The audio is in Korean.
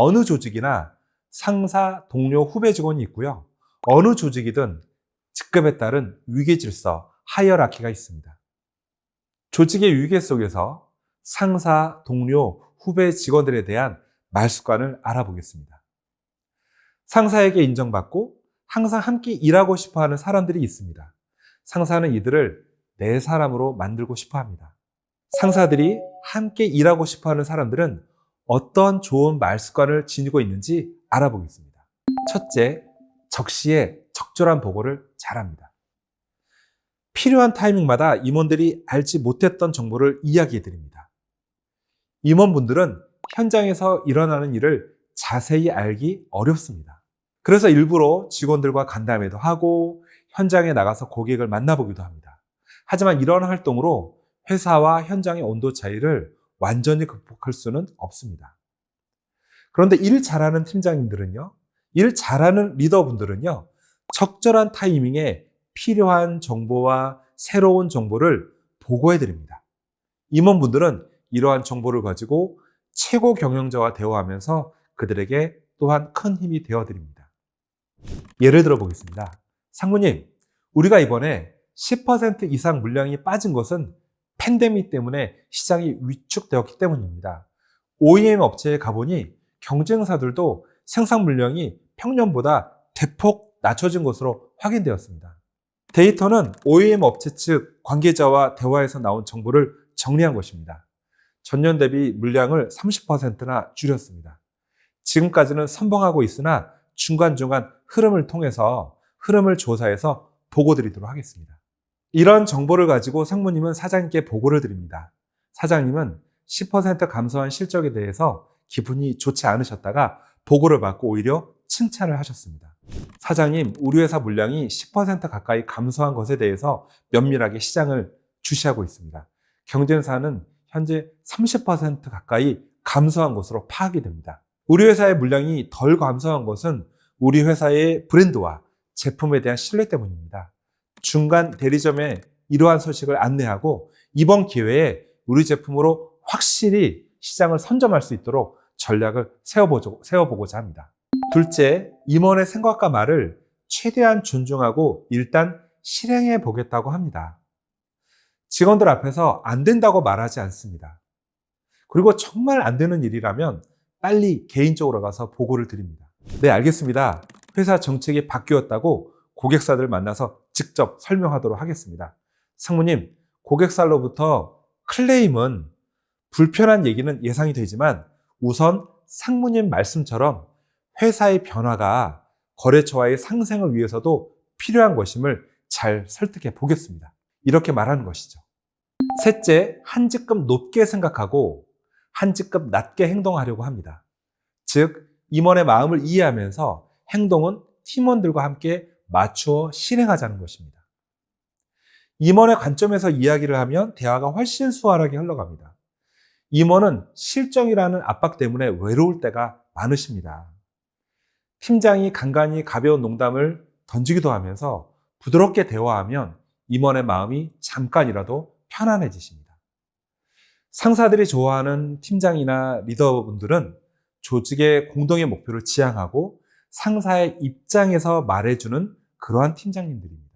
어느 조직이나 상사, 동료, 후배 직원이 있고요. 어느 조직이든 직급에 따른 위계 질서, 하이어라키가 있습니다. 조직의 위계 속에서 상사, 동료, 후배 직원들에 대한 말 습관을 알아보겠습니다. 상사에게 인정받고 항상 함께 일하고 싶어 하는 사람들이 있습니다. 상사는 이들을 내 사람으로 만들고 싶어 합니다. 상사들이 함께 일하고 싶어 하는 사람들은 어떤 좋은 말 습관을 지니고 있는지 알아보겠습니다. 첫째, 적시에 적절한 보고를 잘합니다. 필요한 타이밍마다 임원들이 알지 못했던 정보를 이야기해 드립니다. 임원분들은 현장에서 일어나는 일을 자세히 알기 어렵습니다. 그래서 일부러 직원들과 간담회도 하고 현장에 나가서 고객을 만나보기도 합니다. 하지만 이런 활동으로 회사와 현장의 온도 차이를 완전히 극복할 수는 없습니다. 그런데 일 잘하는 팀장님들은요, 일 잘하는 리더분들은요, 적절한 타이밍에 필요한 정보와 새로운 정보를 보고해 드립니다. 임원분들은 이러한 정보를 가지고 최고 경영자와 대화하면서 그들에게 또한 큰 힘이 되어 드립니다. 예를 들어 보겠습니다. 상무님, 우리가 이번에 10% 이상 물량이 빠진 것은 팬데믹 때문에 시장이 위축되었기 때문입니다. OEM 업체에 가보니 경쟁사들도 생산 물량이 평년보다 대폭 낮춰진 것으로 확인되었습니다. 데이터는 OEM 업체 측 관계자와 대화에서 나온 정보를 정리한 것입니다. 전년 대비 물량을 30%나 줄였습니다. 지금까지는 선봉하고 있으나 중간중간 흐름을 통해서 흐름을 조사해서 보고 드리도록 하겠습니다. 이런 정보를 가지고 상무님은 사장님께 보고를 드립니다. 사장님은 10% 감소한 실적에 대해서 기분이 좋지 않으셨다가 보고를 받고 오히려 칭찬을 하셨습니다. 사장님, 우리 회사 물량이 10% 가까이 감소한 것에 대해서 면밀하게 시장을 주시하고 있습니다. 경쟁사는 현재 30% 가까이 감소한 것으로 파악이 됩니다. 우리 회사의 물량이 덜 감소한 것은 우리 회사의 브랜드와 제품에 대한 신뢰 때문입니다. 중간 대리점에 이러한 소식을 안내하고 이번 기회에 우리 제품으로 확실히 시장을 선점할 수 있도록 전략을 세워보고자 합니다. 둘째, 임원의 생각과 말을 최대한 존중하고 일단 실행해 보겠다고 합니다. 직원들 앞에서 안 된다고 말하지 않습니다. 그리고 정말 안 되는 일이라면 빨리 개인적으로 가서 보고를 드립니다. 네, 알겠습니다. 회사 정책이 바뀌었다고 고객사들 만나서 직접 설명하도록 하겠습니다. 상무님, 고객사로부터 클레임은 불편한 얘기는 예상이 되지만 우선 상무님 말씀처럼 회사의 변화가 거래처와의 상생을 위해서도 필요한 것임을 잘 설득해 보겠습니다. 이렇게 말하는 것이죠. 셋째, 한 직급 높게 생각하고 한 직급 낮게 행동하려고 합니다. 즉, 임원의 마음을 이해하면서 행동은 팀원들과 함께 맞추어 실행하자는 것입니다. 임원의 관점에서 이야기를 하면 대화가 훨씬 수월하게 흘러갑니다. 임원은 실정이라는 압박 때문에 외로울 때가 많으십니다. 팀장이 간간히 가벼운 농담을 던지기도 하면서 부드럽게 대화하면 임원의 마음이 잠깐이라도 편안해지십니다. 상사들이 좋아하는 팀장이나 리더분들은 조직의 공동의 목표를 지향하고 상사의 입장에서 말해주는 그러한 팀장님들입니다.